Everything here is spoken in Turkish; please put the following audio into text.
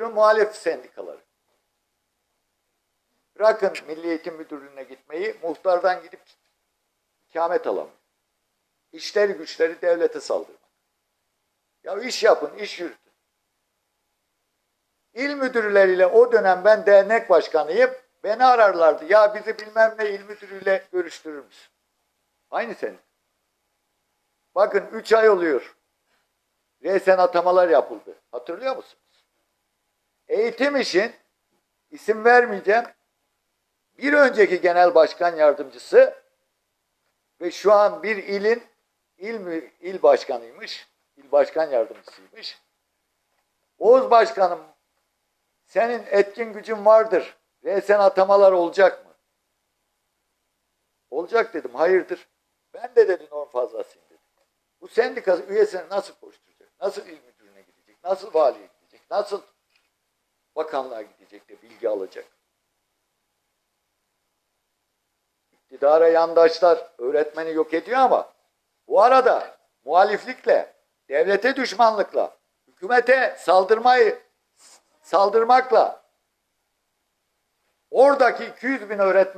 Buyurun muhalef sendikaları. Bırakın Milli Eğitim Müdürlüğü'ne gitmeyi, muhtardan gidip ikamet alamıyor. İşleri güçleri devlete saldırmak. Ya iş yapın, iş yürütün. İl müdürleriyle o dönem ben dernek başkanıyım. Beni ararlardı. Ya bizi bilmem ne il müdürüyle görüştürür müsün? Aynı senin. Bakın 3 ay oluyor. Resen atamalar yapıldı. Hatırlıyor musunuz? Eğitim için isim vermeyeceğim. Bir önceki genel başkan yardımcısı ve şu an bir ilin il, mü- il başkanıymış. İl başkan yardımcısıymış. Oğuz başkanım senin etkin gücün vardır. Resen atamalar olacak mı? Olacak dedim. Hayırdır? Ben de dedi norm fazlasıyım dedim. Bu sendika üyesine nasıl koşturacak? Nasıl il müdürüne gidecek? Nasıl valiye gidecek? Nasıl bakanlığa gidecek de bilgi alacak? İktidara yandaşlar öğretmeni yok ediyor ama bu arada muhaliflikle, devlete düşmanlıkla, hükümete saldırmayı saldırmakla oradaki 200 bin öğretmen